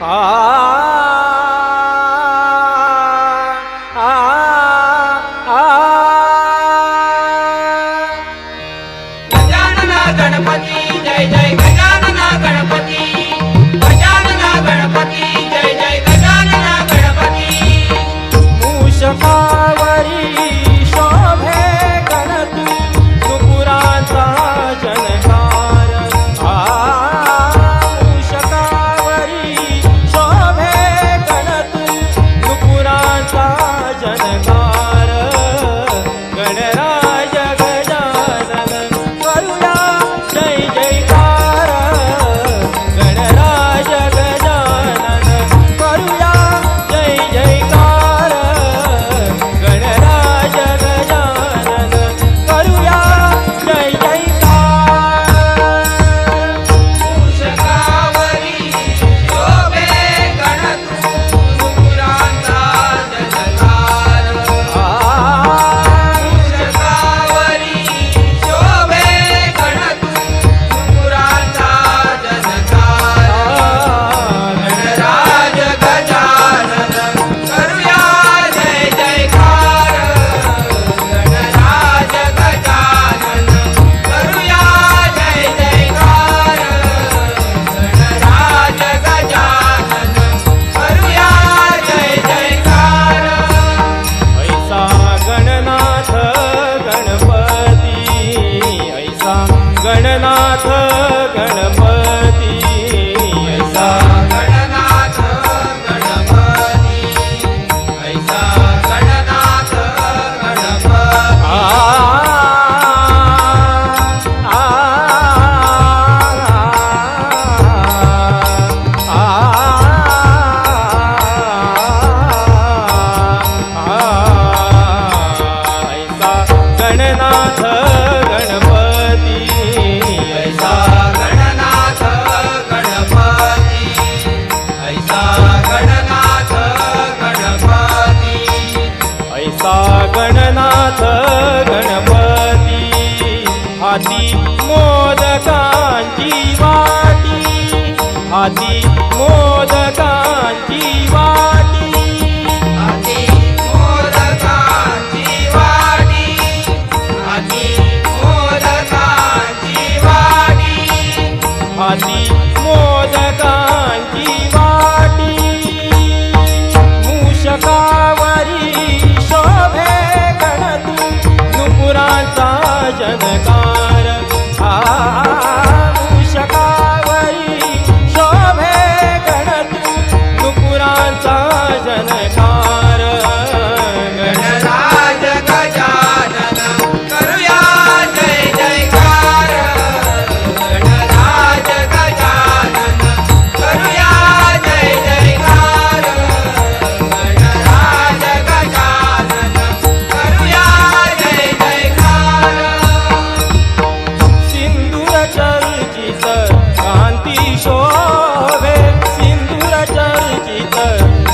啊。हाती मोदकांची वाटी हाती मोदकांची वाटी हाती मोदकांची वाटी हाती मोदकांची वाटी मूषकावरी शोभे गणतू नुपुरांचा Yeah.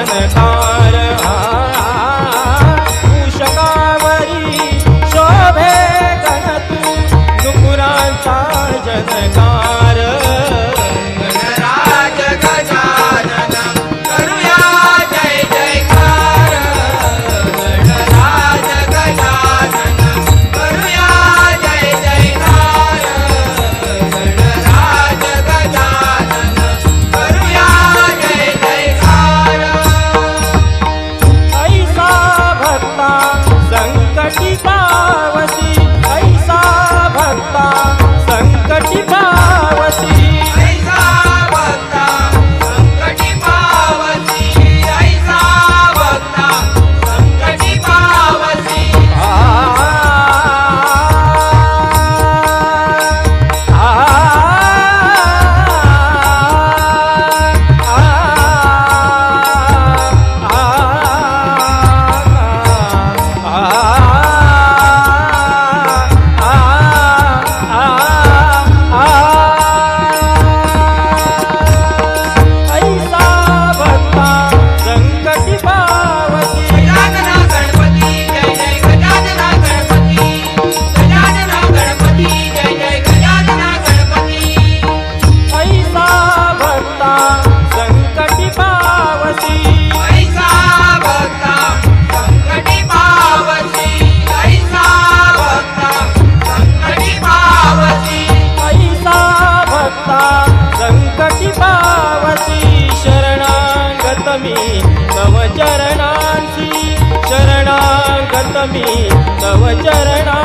नुपुरांचा जनकार शोभे गणत नुपुरांचा जनकार कमी तव चरणा